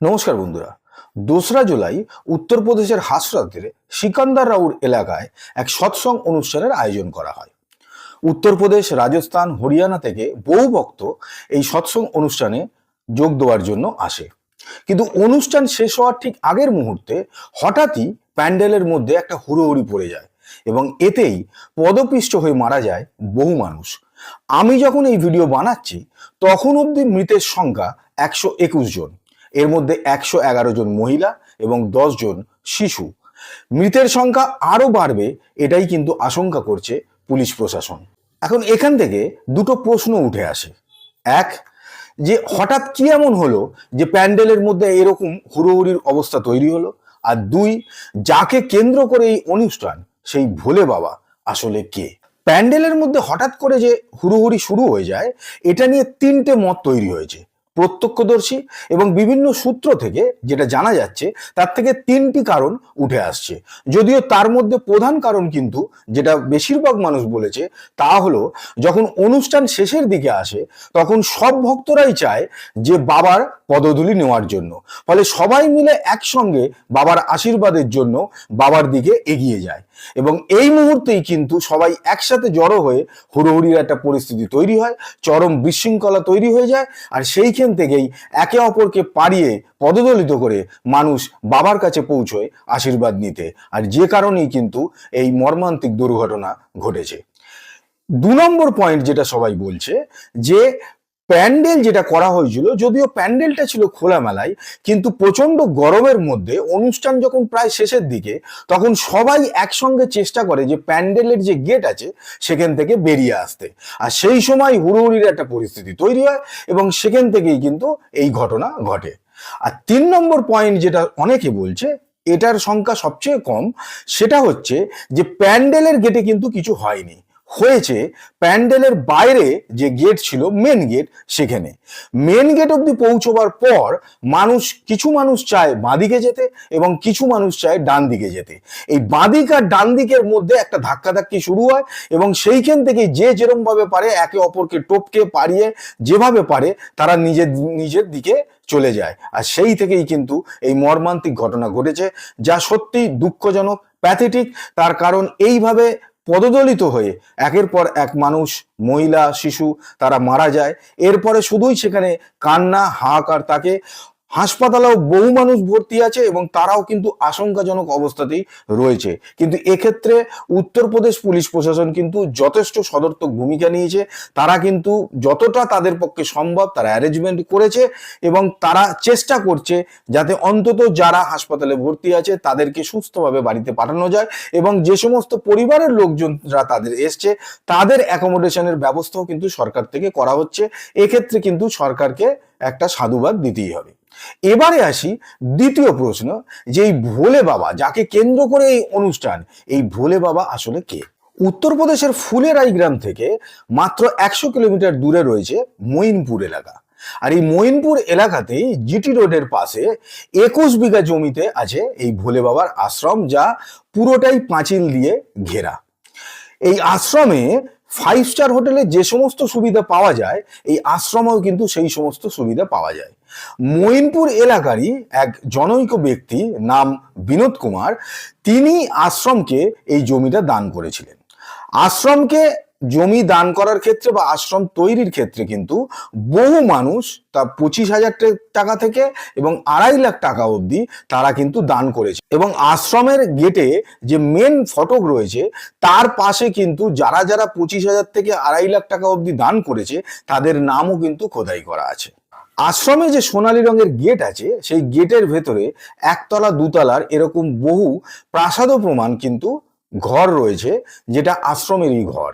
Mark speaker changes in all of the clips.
Speaker 1: নমস্কার বন্ধুরা। দোসরা জুলাই উত্তরপ্রদেশের হাসরাতের সিকান্দার রাউর এলাকায় এক সৎসং অনুষ্ঠানের আয়োজন করা হয়। উত্তরপ্রদেশ, রাজস্থান, হরিয়ানা থেকে বহু ভক্ত এই সৎসং অনুষ্ঠানে যোগ দেওয়ার জন্য আসে। কিন্তু অনুষ্ঠান শেষ হওয়ার ঠিক আগের মুহূর্তে হঠাৎই প্যান্ডেলের মধ্যে একটা হুড়োহুড়ি পড়ে যায় এবং এতেই পদপিষ্ট হয়ে মারা যায় বহু মানুষ। আমি যখন এই ভিডিও বানাচ্ছি, তখন অবধি মৃতের সংখ্যা একশো একুশ জন। এর মধ্যে একশো এগারো জন মহিলা এবং দশ জন শিশু। মৃতের সংখ্যা আরও বাড়বে, এটাই কিন্তু আশঙ্কা করছে পুলিশ প্রশাসন। এখন এখান থেকে দুটো প্রশ্ন উঠে আসে। এক, যে হঠাৎ কি এমন হলো যে প্যান্ডেলের মধ্যে এরকম হুড়োহুড়ির অবস্থা তৈরি হলো? আর দুই, যাকে কেন্দ্র করে এই অনুষ্ঠান, সেই ভোলে বাবা আসলে কে? প্যান্ডেলের মধ্যে হঠাৎ করে যে হুড়োহুড়ি শুরু হয়ে যায়, এটা নিয়ে তিনটে মত তৈরি হয়েছে। প্রত্যক্ষদর্শী এবং বিভিন্ন সূত্র থেকে যেটা জানা যাচ্ছে, তার থেকে তিনটি কারণ উঠে আসছে। যদিও তার মধ্যে প্রধান কারণ কিন্তু যেটা বেশিরভাগ মানুষ বলেছে, তা হলো যখন অনুষ্ঠান শেষের দিকে আসে, তখন সব ভক্তরাই চায় যে বাবার পদধূলি নেওয়ার জন্য। ফলে সবাই মিলে একসঙ্গে বাবার আশীর্বাদের জন্য বাবার দিকে এগিয়ে যায়। এবং এই মুহূর্তেই কিন্তু সবাই একসাথে জড়ো হয়ে হুড়োহুড়ির একটা পরিস্থিতি তৈরি হয়, চরম বিশৃঙ্খলা তৈরি হয়ে যায় আর সেইখান থেকেই একে অপরকে পাড়িয়ে পদদলিত করে মানুষ বাবার কাছে পৌঁছয় আশীর্বাদ নিতে। আর যে কারণেই কিন্তু এই মর্মান্তিক দুর্ঘটনা ঘটেছে। দু নম্বর পয়েন্ট যেটা সবাই বলছে যে প্যান্ডেল যেটা করা হয়েছিল, যদিও প্যান্ডেলটা ছিল খোলামেলায়, কিন্তু প্রচণ্ড গরমের মধ্যে অনুষ্ঠান যখন প্রায় শেষের দিকে, তখন সবাই একসঙ্গে চেষ্টা করে যে প্যান্ডেলের যে গেট আছে, সেখান থেকে বেরিয়ে আসতে। আর সেই সময় হুড়োহুড়ির একটা পরিস্থিতি তৈরি হয় এবং সেখান থেকেই কিন্তু এই ঘটনা ঘটে। আর তিন নম্বর পয়েন্ট যেটা অনেকে বলছে, এটার সংখ্যা সবচেয়ে কম, সেটা হচ্ছে যে প্যান্ডেলের গেটে কিন্তু কিছু হয়নি। হয়েছে প্যান্ডেলের বাইরে যে গেট ছিল মেন গেট সেখানে। মেন গেট অব্দি পৌঁছবার পর মানুষ, কিছু মানুষ চায় বাঁদিকে যেতে এবং কিছু মানুষ চায় ডান দিকে যেতে। এই বাঁদিক আর ডান দিকের মধ্যে একটা ধাক্কাধাক্কি শুরু হয় এবং সেইখান থেকে যে যেরম ভাবে পারে একে অপরকে টপকে পারিয়ে যেভাবে পারে তারা নিজের নিজের দিকে চলে যায়। আর সেই থেকেই কিন্তু এই মর্মান্তিক ঘটনা ঘটেছে, যা সত্যি দুঃখজনক প্যাথেটিক তার কারণ এইভাবে পদদলিত হয়ে একের পর এক মানুষ, মহিলা, শিশু তারা মারা যায়। এরপরে শুধুই সেখানে কান্না, হাহাকার তাকে হাসপাতালেও বহু মানুষ ভর্তি আছে এবং তারাও কিন্তু আশঙ্কাজনক অবস্থাতেই রয়েছে। কিন্তু এক্ষেত্রে উত্তরপ্রদেশ পুলিশ প্রশাসন কিন্তু যথেষ্ট সদর্থক ভূমিকা নিয়েছে। তারা কিন্তু যতটা তাদের পক্ষে সম্ভব তারা অ্যারেঞ্জমেন্ট করেছে এবং তারা চেষ্টা করছে যাতে অন্তত যারা হাসপাতালে ভর্তি আছে তাদেরকে সুস্থভাবে বাড়িতে পাঠানো যায় এবং যে সমস্ত পরিবারের লোকজনরা তাদের এসছে তাদের অ্যাকোমোডেশনের ব্যবস্থাও কিন্তু সরকার থেকে করা হচ্ছে। এক্ষেত্রে কিন্তু সরকারকে একটা সাধুবাদ দিতেই হবে। এবারে আসি দ্বিতীয় প্রশ্ন যে এই ভোলে বাবা যাকে কেন্দ্র করে এই অনুষ্ঠান, এই ভোলে বাবা আসলে কে? উত্তরপ্রদেশের ফুলেরাই গ্রাম থেকে মাত্র একশো কিলোমিটার দূরে রয়েছে মঈনপুর এলাকা। আর এই মঈনপুর এলাকাতেই জিটি রোডের পাশে একুশ বিঘা জমিতে আছে এই ভোলে বাবার আশ্রম, যা পুরোটাই পাঁচিল দিয়ে ঘেরা। এই আশ্রমে ফাইভ স্টার হোটেলে যে সমস্ত সুবিধা পাওয়া যায়, এই আশ্রমেও কিন্তু সেই সমস্ত সুবিধা পাওয়া যায়। মইনপুর এলাকারই এক জনৈক ব্যক্তি নাম বিনোদ কুমার, তিনি আশ্রমকে এই জমিটা দান করেছিলেন। আশ্রমকে জমি দান করার ক্ষেত্রে বা আশ্রম তৈরির ক্ষেত্রে কিন্তু বহু মানুষ তা পঁচিশ হাজার টাকা থেকে এবং আড়াই লাখ টাকা অবধি তারা কিন্তু দান করেছে। এবং আশ্রমের গেটে যে মেন ফটক রয়েছে, তার পাশে কিন্তু যারা যারা পঁচিশ হাজার থেকে আড়াই লাখ টাকা অবধি দান করেছে, তাদের নামও কিন্তু খোদাই করা আছে। আশ্রমে যে সোনালী রঙের গেট আছে, সেই গেটের ভেতরে একতলা, দুতলার এরকম বহু প্রাসাদ প্রমাণ কিন্তু ঘর রয়েছে, যেটা আশ্রমেরই ঘর।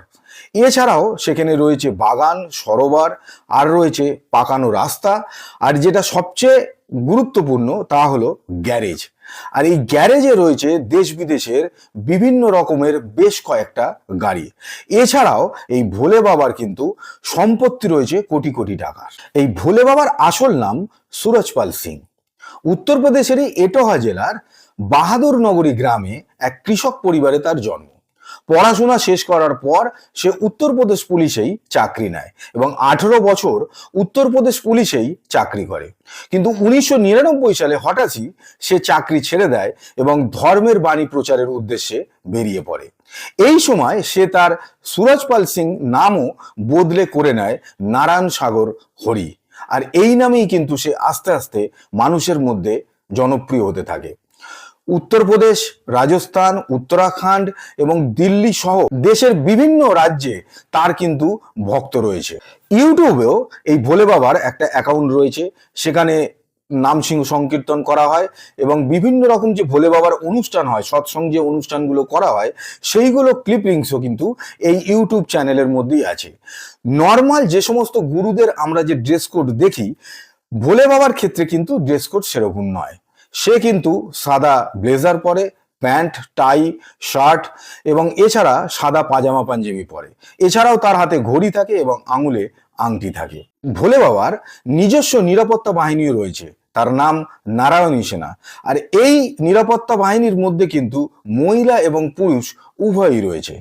Speaker 1: এছাড়াও সেখানে রয়েছে বাগান, সরোবর, আর রয়েছে পাকানো রাস্তা। আর যেটা সবচেয়ে গুরুত্বপূর্ণ তা হলো গ্যারেজ। আর এই গ্যারেজে রয়েছে দেশ বিদেশের বিভিন্ন রকমের বেশ কয়েকটা গাড়ি। এছাড়াও এই ভোলে বাবার কিন্তু সম্পত্তি রয়েছে কোটি কোটি টাকার। এই ভোলে বাবার আসল নাম সুরজপাল সিং। উত্তরপ্রদেশেরই এটোহা জেলার বাহাদুর নগরী গ্রামে এক কৃষক পরিবারে তার জন্ম। পড়াশোনা শেষ করার পর সে উত্তরপ্রদেশ পুলিশেই চাকরি নেয় এবং আঠেরো বছর উত্তরপ্রদেশ পুলিশেই চাকরি করে। কিন্তু উনিশশো নিরানব্বই সালে হঠাৎই সে চাকরি ছেড়ে দেয় এবং ধর্মের বাণী প্রচারের উদ্দেশ্যে বেরিয়ে পড়ে। এই সময় সে তার সুরজপাল সিং নামও বদলে করে নেয় নারায়ণ সাগর হরি। আর এই নামেই কিন্তু সে আস্তে আস্তে মানুষের মধ্যে জনপ্রিয় হতে থাকে। উত্তরপ্রদেশ রাজস্থান, উত্তরাখণ্ড এবং দিল্লি সহ দেশের বিভিন্ন রাজ্যে তার কিন্তু ভক্ত রয়েছে। ইউটিউবেও এই ভোলে বাবার একটা অ্যাকাউন্ট রয়েছে, সেখানে নাম সিং সংকীর্তন করা হয় এবং বিভিন্ন রকম যে ভোলে বাবার অনুষ্ঠান হয়, সৎসঙ্গ যে অনুষ্ঠানগুলো করা হয়, সেইগুলো ক্লিপিংসও কিন্তু এই ইউটিউব চ্যানেলের মধ্যেই আছে। নর্মাল যে সমস্ত গুরুদের আমরা যে ড্রেস কোড দেখি, ভোলে বাবার ক্ষেত্রে কিন্তু ড্রেস কোড সেরকম নয়। সে কিন্তু সাদা ব্লেজার পরে, প্যান্ট, টাই, শার্ট এবং এছাড়া সাদা পাজামা পাঞ্জাবি পরে। এছাড়াও তার হাতে ঘড়ি থাকে এবং আঙুলে আংটি থাকে। ভোলে বাবার নিজস্ব নিরাপত্তা বাহিনীও রয়েছে। তার নাম নারায়ণী সেনা। আর এই নিরাপত্তা বাহিনীর মধ্যে কিন্তু মহিলা এবং পুরুষ উভয়ই রয়েছে।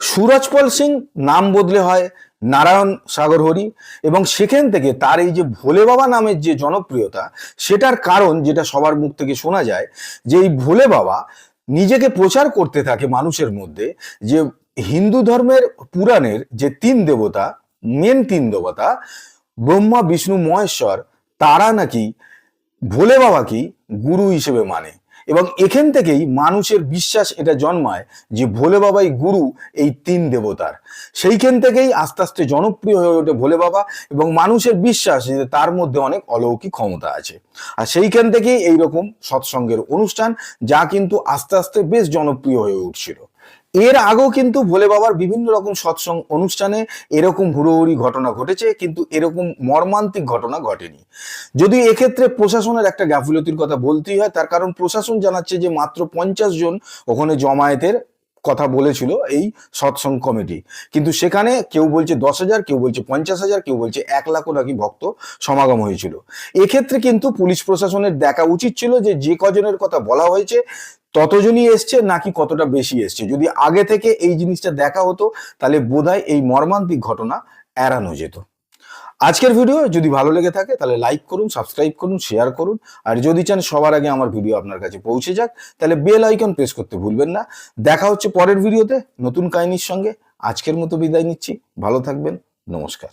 Speaker 1: সুরজপল সিং নাম বদলে হয় নারায়ণ সাগর হরি এবং সেখান থেকে তার এই যে ভোলে বাবা নামের যে জনপ্রিয়তা, সেটার কারণ যেটা সবার মুখ থেকে শোনা যায়, যে এই ভোলে বাবা নিজেকে প্রচার করতে থাকে মানুষের মধ্যে যে হিন্দু ধর্মের পুরাণের যে তিন দেবতা মেন তিন দেবতা, ব্রহ্মা, বিষ্ণু, মহেশ্বর, তারা নাকি ভোলে বাবাকেই গুরু হিসেবে মানে। এবং এখান থেকেই মানুষের বিশ্বাস এটা জন্মায় যে ভোলে বাবাই গুরু এই তিন দেবতার। সেইখান থেকেই আস্তে আস্তে জনপ্রিয় হয়ে ওঠে ভোলে বাবা এবং মানুষের বিশ্বাস যে তার মধ্যে অনেক অলৌকিক ক্ষমতা আছে। আর সেইখান থেকেই এইরকম সৎসঙ্গের অনুষ্ঠান যা কিন্তু আস্তে আস্তে বেশ জনপ্রিয় হয়ে উঠছিল। এর আগেও কিন্তু ভোলে বাবার বিভিন্ন রকম সৎসঙ্গ অনুষ্ঠানে এরকম হুড়োহুড়ি ঘটনা ঘটেছে, কিন্তু এরকম মর্মান্তিক ঘটনা ঘটেনি। যদি এক্ষেত্রে প্রশাসনের একটা গাফিলতির কথা বলতেই হয়, তার কারণ প্রশাসন জানাচ্ছে যে মাত্র পঞ্চাশ জন ওখানে জমায়েতের কথা বলেছিল এই সৎসঙ্গ কমিটি। কিন্তু সেখানে কেউ বলছে দশ হাজার, কেউ বলছে পঞ্চাশ হাজার, কেউ বলছে এক লাখও নাকি ভক্ত সমাগম হয়েছিল। এক্ষেত্রে কিন্তু পুলিশ প্রশাসনের দেখা উচিত ছিল যে যে কজনের কথা বলা হয়েছে ততজনই এসছে, নাকি কতটা বেশি এসছে? যদি আগে থেকে এই জিনিসটা দেখা হতো, তাহলে বোধহয় এই মর্মান্তিক ঘটনা এড়ানো যেত। আজকের ভিডিও যদি ভালো লেগে থাকে, তাহলে লাইক করুন সাবস্ক্রাইব করুন শেয়ার করুন। আর যদি চান সবার আগে আমার ভিডিও আপনার কাছে পৌঁছে যাক, তাহলে বেল আইকন প্রেস করতে ভুলবেন না। দেখা হচ্ছে পরের ভিডিওতে। নতুন কাহিনীর সঙ্গে আজকের মতো বিদায় নিচ্ছি। ভালো থাকবেন। নমস্কার।